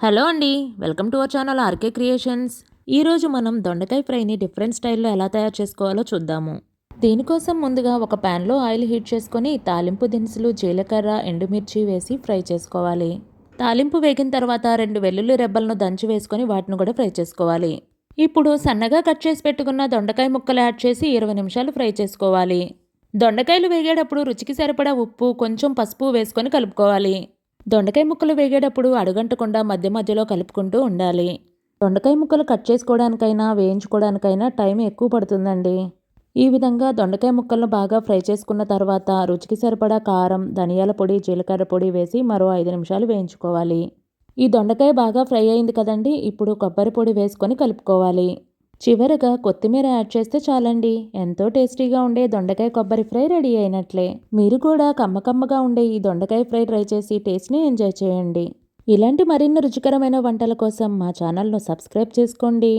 Hello అండి welcome to our channel RK creations. ఈరోజు మనం దొండకాయ ఫ్రైని డిఫరెంట్ స్టైల్లో ఎలా తయారు చేసుకోవాలో చూద్దాము. దీనికోసం ముందుగా ఒక ప్యాన్లో ఆయిల్ హీట్ చేసుకొని తాలింపు దినుసులు జీలకర్ర ఎండుమిర్చి వేసి ఫ్రై చేసుకోవాలి. తాలింపు వేగిన తర్వాత రెండు వెల్లుల్లి రెబ్బలను దంచి వేసుకొని వాటిని కూడా ఫ్రై చేసుకోవాలి. ఇప్పుడు సన్నగా కట్ చేసి పెట్టుకున్న దొండకాయ ముక్కలు యాడ్ చేసి ఇరవై నిమిషాలు ఫ్రై చేసుకోవాలి. దొండకాయలు వేగేటప్పుడు రుచికి సరిపడా ఉప్పు కొంచెం పసుపు వేసుకొని కలుపుకోవాలి. దొండకాయ ముక్కలు వేగేటప్పుడు అడుగంటకుండా మధ్య మధ్యలో కలుపుకుంటూ ఉండాలి. దొండకాయ ముక్కలు కట్ చేసుకోవడానికైనా వేయించుకోవడానికైనా టైం ఎక్కువ పడుతుందండి. ఈ విధంగా దొండకాయ ముక్కలను బాగా ఫ్రై చేసుకున్న తర్వాత రుచికి సరిపడా కారం ధనియాల పొడి జీలకర్ర పొడి వేసి మరో ఐదు నిమిషాలు వేయించుకోవాలి. ఈ దొండకాయ బాగా ఫ్రై అయింది కదండి ఇప్పుడు కొబ్బరి పొడి వేసుకొని కలుపుకోవాలి. చివరగా కొత్తిమీర యాడ్ చేస్తే చాలండి. ఎంతో టేస్టీగా ఉండే దొండకాయ కొబ్బరి ఫ్రై రెడీ అయినట్లే. మీరు కూడా కమ్మకమ్మగా ఉండే ఈ దొండకాయ ఫ్రై ట్రై చేసి టేస్ట్ని ఎంజాయ్ చేయండి. ఇలాంటి మరిన్ని రుచికరమైన వంటల కోసం మా ఛానల్ను సబ్స్క్రైబ్ చేసుకోండి.